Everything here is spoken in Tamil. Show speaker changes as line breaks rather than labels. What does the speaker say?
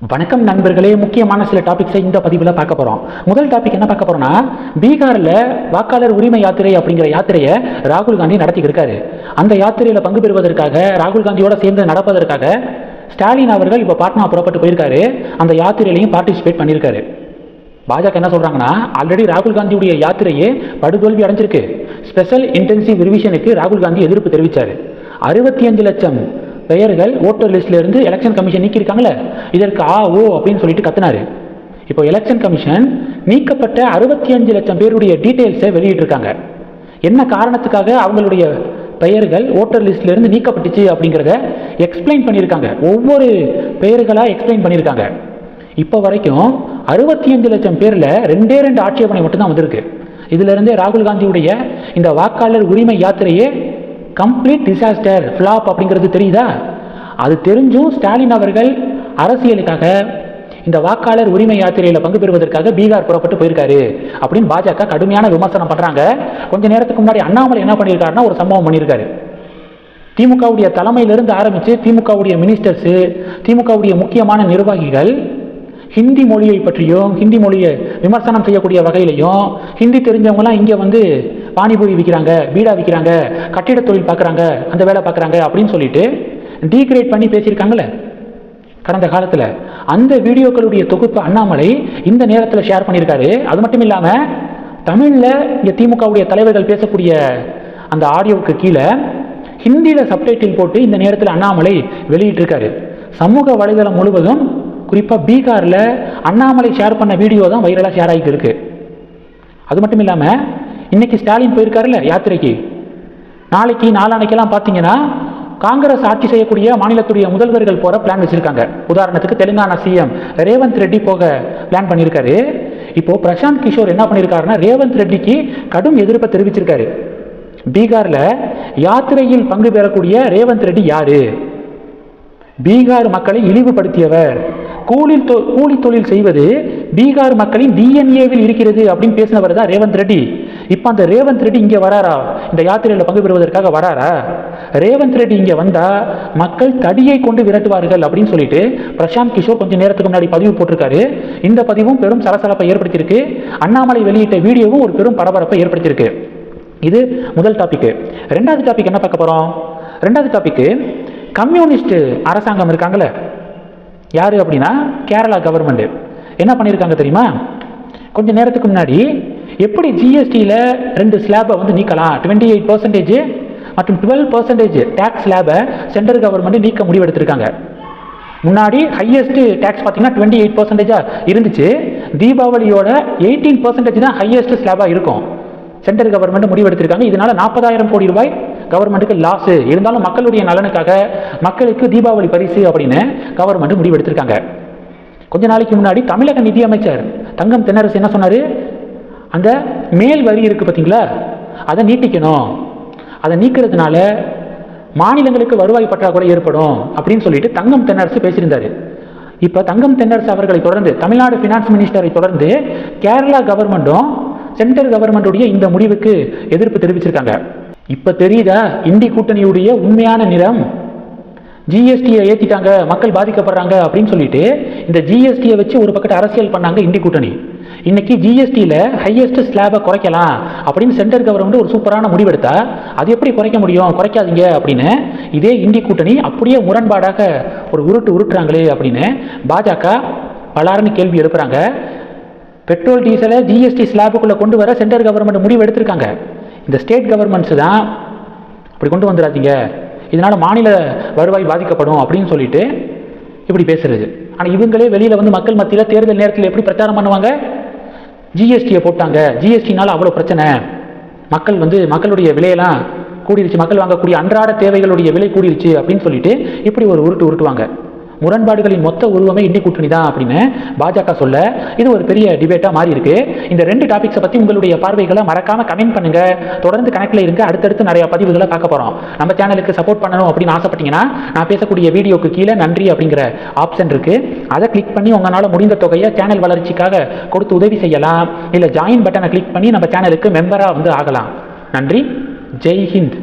வணக்கம் நண்பர்களே முக்கியமான சில டாபிக்ஸை இந்த பதிவில் பார்க்க போகிறோம் முதல் டாபிக் என்ன பார்க்க போகிறோம்னா பீகாரில் வாக்காளர் உரிமை யாத்திரை அப்படிங்கிற யாத்திரையை ராகுல் காந்தி நடத்திக்கிட்டு இருக்காரு. அந்த யாத்திரையில் பங்கு பெறுவதற்காக ராகுல் காந்தியோட சேர்ந்து நடப்பதற்காக ஸ்டாலின் அவர்கள் இப்போ பாட்னா புறப்பட்டு போயிருக்காரு. அந்த யாத்திரையிலையும் பார்ட்டிசிபேட் பண்ணியிருக்காரு. பாஜக என்ன சொல்கிறாங்கன்னா ஆல்ரெடி ராகுல் காந்தியுடைய யாத்திரையே படுதோல்வி அடைஞ்சிருக்கு. ஸ்பெஷல் இன்டென்சிவ் ரிவிஷனுக்கு ராகுல் காந்தி எதிர்ப்பு தெரிவித்தார் அறுபத்தி அஞ்சு லட்சம் பெயர்கள் ஓட்டர் லிஸ்ட்ல இருந்து எலெக்ஷன் கமிஷன் நீக்கியிருக்காங்களே இதற்கு ஆ ஓ அப்படின்னு சொல்லிட்டு கத்துனாரு. இப்போ எலெக்ஷன் கமிஷன் நீக்கப்பட்ட அறுபத்தி அஞ்சு லட்சம் பேருடைய டீட்டெயில்ஸை வெளியிட்டிருக்காங்க. என்ன காரணத்துக்காக அவங்களுடைய பெயர்கள் ஓட்டர் லிஸ்ட்லேருந்து நீக்கப்பட்டுச்சு அப்படிங்கிறத எக்ஸ்பிளைன் பண்ணியிருக்காங்க. ஒவ்வொரு பெயர்களாக எக்ஸ்பிளைன் பண்ணியிருக்காங்க. இப்போ வரைக்கும் அறுபத்தி அஞ்சு லட்சம் பேரில் ரெண்டே ரெண்டு ஆட்சேபனை மட்டும்தான் வந்திருக்கு. இதுல இருந்தே ராகுல் காந்தியுடைய இந்த வாக்காளர் உரிமை யாத்திரையே கம்ப்ளீட் டிசாஸ்டர் ஃப்ளாப் அப்படிங்கிறது தெரியுதா? அது தெரிஞ்சும் ஸ்டாலின் அவர்கள் அரசியலுக்காக இந்த வாக்காளர் உரிமை யாத்திரையில் பங்கு பெறுவதற்காக பீகார் புறப்பட்டு போயிருக்காரு அப்படின்னு பாஜக கடுமையான விமர்சனம் பண்றாங்க. கொஞ்ச நேரத்துக்கு முன்னாடி அண்ணாமலை என்ன பண்ணியிருக்காருன்னா ஒரு சம்பவம் பண்ணியிருக்காரு. திமுகவுடைய தலைமையிலிருந்து ஆரம்பித்து திமுகவுடைய மினிஸ்டர்ஸு திமுகவுடைய முக்கியமான நிர்வாகிகள் ஹிந்தி மொழியை பற்றியும் ஹிந்தி மொழியை விமர்சனம் செய்யக்கூடிய வகையிலையும் ஹிந்தி தெரிஞ்சவங்களாம் இங்கே வந்து பானிபூரி விற்கிறாங்க பீடா விற்கிறாங்க கட்டிட தொழில் பார்க்குறாங்க அந்த வேலை பார்க்குறாங்க அப்படின்னு சொல்லிட்டு டீக்ரேட் பண்ணி பேசியிருக்காங்களே கடந்த காலத்தில். அந்த வீடியோக்களுடைய தொகுப்பு அண்ணாமலை இந்த நேரத்தில் ஷேர் பண்ணியிருக்காரு. அது மட்டும் இல்லாமல் தமிழில் இங்கே திமுகவுடைய தலைவர்கள் பேசக்கூடிய அந்த ஆடியோவுக்கு கீழே ஹிந்தியில் சப்டைட்டில் போட்டு இந்த நேரத்தில் அண்ணாமலை வெளியிட்டிருக்காரு. சமூக வலைதளம் முழுவதும் குறிப்பாக பீகாரில் அண்ணாமலை ஷேர் பண்ண வீடியோ தான் வைரலாக ஷேர் ஆகிட்டு இருக்கு. அது மட்டும் இல்லாமல் இன்னைக்கு ஸ்டாலின் போயிருக்காருல்ல யாத்திரைக்கு. நாளைக்கு நாளானைக்கெல்லாம் பார்த்தீங்கன்னா காங்கிரஸ் ஆட்சி செய்யக்கூடிய மாநிலத்துடைய முதல்வர்கள் போற பிளான் வச்சிருக்காங்க. உதாரணத்துக்கு தெலுங்கானா சிஎம் ரேவந்த் ரெட்டி போக பிளான் பண்ணியிருக்காரு இப்போ பிரசாந்த் கிஷோர் என்ன பண்ணியிருக்காருன்னா ரேவந்த் ரெட்டிக்கு கடும் எதிர்ப்பை தெரிவிச்சிருக்காரு. பீகார்ல யாத்திரையில் பங்கு பெறக்கூடிய ரேவந்த் ரெட்டி யாரு? பீகார் மக்களை இழிவுபடுத்தியவர். கூலி தொ- கூலி தொழில் செய்வது பீகார் மக்களின் டிஎன்ஏவில் இருக்கிறது அப்படின்னு பேசினவர் தான் ரேவந்த் ரெட்டி. இப்போ அந்த ரேவந்த் ரெட்டி இங்கே வராரா? இந்த யாத்திரையில் பங்கு பெறுவதற்காக வராரா? ரேவந்த் ரெட்டி இங்கே வந்தால் மக்கள் தடியை கொண்டு விரட்டுவார்கள் அப்படின்னு சொல்லிட்டு பிரசாந்த் கிஷோர் கொஞ்சம் நேரத்துக்கு முன்னாடி பதிவு போட்டிருக்காரு. இந்த பதிவும் பெரும் சலசலப்பை ஏற்படுத்தியிருக்கு. அண்ணாமலை வெளியிட்ட வீடியோவும் ஒரு பெரும் பரபரப்பை ஏற்படுத்தியிருக்கு. இது முதல் டாபிக் ரெண்டாவது டாபிக் என்ன பார்க்க போகிறோம் ரெண்டாவது டாபிக்கு கம்யூனிஸ்ட் அரசாங்கம் இருக்காங்களே யார் அப்படின்னா கேரளா கவர்மெண்ட் என்ன பண்ணியிருக்காங்க தெரியுமா? கொஞ்சம் நேரத்துக்கு முன்னாடி எப்படி ஜிஎஸ்டியில் ரெண்டு ஸ்லாபை வந்து நீக்கலாம்? டுவெண்ட்டி எயிட் பர்சன்டேஜ் மற்றும் டுவெல் பர்சன்டேஜ் டேக்ஸ் ஸ்லாபை சென்ட்ரல் கவர்மெண்ட் நீக்க முடிவெடுத்திருக்காங்க. முன்னாடி ஹையஸ்ட் டேக்ஸ் பார்த்தீங்கன்னா டுவெண்ட்டி எயிட் பர்சன்டேஜாக இருந்துச்சு. தீபாவளியோட எயிட்டீன் பர்சன்டேஜ் தான் ஹையஸ்ட் ஸ்லாபாக இருக்கும். சென்ட்ரல் கவர்மெண்ட் முடிவெடுத்திருக்காங்க. இதனால நாற்பதாயிரம் கோடி ரூபாய் கவர்மெண்ட்டுக்கு லாஸ் இருந்தாலும் மக்களுடைய நலனுக்காக மக்களுக்கு தீபாவளி பரிசு அப்படின்னு கவர்மெண்ட் முடிவெடுத்திருக்காங்க. கொஞ்ச நாளைக்கு முன்னாடி தமிழக நிதியமைச்சர் தங்கம் தென்னரசு என்ன சொன்னார்? அந்த மேல் வரி இருக்குது பார்த்தீங்களா? அதை நீட்டிக்கணும். அதை நீக்கிறதுனால மாநிலங்களுக்கு வருவாய் பற்றாக்குறை ஏற்படும் அப்படின்னு சொல்லிட்டு தங்கம் தென்னரசு பேசியிருந்தாரு. இப்போ தங்கம் தென்னரசு அவர்களை தொடர்ந்து தமிழ்நாடு ஃபினான்ஸ் மினிஸ்டரை தொடர்ந்து கேரளா கவர்மெண்ட்டும் சென்ட்ரல் கவர்மெண்டுடைய இந்த முடிவுக்கு எதிர்ப்பு தெரிவிச்சிருக்காங்க. இப்போ தெரியுதா? இந்தி கூட்டணியுடைய உண்மையான நிறம் ஜிஎஸ்டியை ஏற்றிட்டாங்க மக்கள் பாதிக்கப்படுறாங்க அப்படின்னு சொல்லிட்டு இந்த ஜிஎஸ்டியை வச்சு ஒரு பக்கத்து அரசியல் பண்ணாங்க இந்தி கூட்டணி. இன்னைக்கு ஜிஎஸ்டியில் ஹையஸ்ட் ஸ்லாபை குறைக்கலாம் அப்படின்னு சென்ட்ரல் கவர்மெண்ட் ஒரு சூப்பரான முடிவெடுத்தா அது எப்படி குறைக்க முடியும்? குறைக்காதீங்க அப்படின்னு இதே இந்தி கூட்டணி அப்படியே முரண்பாடாக ஒரு உருட்டு உருட்டுறாங்களே அப்படின்னு பாஜக பலாருன்னு கேள்வி எழுப்புறாங்க. பெட்ரோல் டீசலை ஜிஎஸ்டி ஸ்லாபுக்குள்ளே கொண்டு வர சென்ட்ரல் கவர்மெண்ட் முடிவு எடுத்திருக்காங்க. இந்த ஸ்டேட் கவர்மெண்ட்ஸ் தான் அப்படி கொண்டு வந்துடாதீங்க. இதனால் மாநில வருவாய் பாதிக்கப்படும் அப்படின்னு சொல்லிட்டு இப்படி பேசுறது. ஆனால் இவங்களே வெளியில் வந்து மக்கள் மத்தியில் தேர்தல் நேரத்தில் எப்படி பிரச்சாரம் பண்ணுவாங்க? ஜிஎஸ்டியை போட்டாங்க. ஜிஎஸ்டினால அவ்வளோ பிரச்சனை. மக்கள் வந்து மக்களுடைய விலையெல்லாம் கூடிருச்சு. மக்கள் வாங்கக்கூடிய அன்றாட தேவைகளுடைய விலை கூடிருச்சு அப்படின்னு சொல்லிட்டு இப்படி ஒரு உருட்டு உருட்டுவாங்க. முரண்பாடுகளின் மொத்த உருவமே இந்தி கூட்டணி தான் அப்படின்னு பாஜக சொல்ல. இது ஒரு பெரிய டிபேட்டாக மாறி இருக்கு. இந்த ரெண்டு டாபிக்ஸை பற்றி உங்களுடைய பார்வைகளை மறக்காம கமெண்ட் பண்ணுங்க. தொடர்ந்து கணக்கில் இருங்க. அடுத்தடுத்து நிறைய பதிவுகளை பார்க்க போகிறோம் நம்ம சேனலுக்கு சப்போர்ட் பண்ணணும் அப்படின்னு ஆசைப்பட்டீங்கன்னா நான் பேசக்கூடிய வீடியோக்கு கீழே நன்றி அப்படிங்கிற ஆப்ஷன் இருக்கு. அதை கிளிக் பண்ணி உங்களால் முடிந்த தொகையை சேனல் வளர்ச்சிக்காக கொடுத்து உதவி செய்யலாம். இல்லை ஜாயின் பட்டனை கிளிக் பண்ணி நம்ம சேனலுக்கு மெம்பராக வந்து ஆகலாம். நன்றி. ஜெய் ஹிந்த்.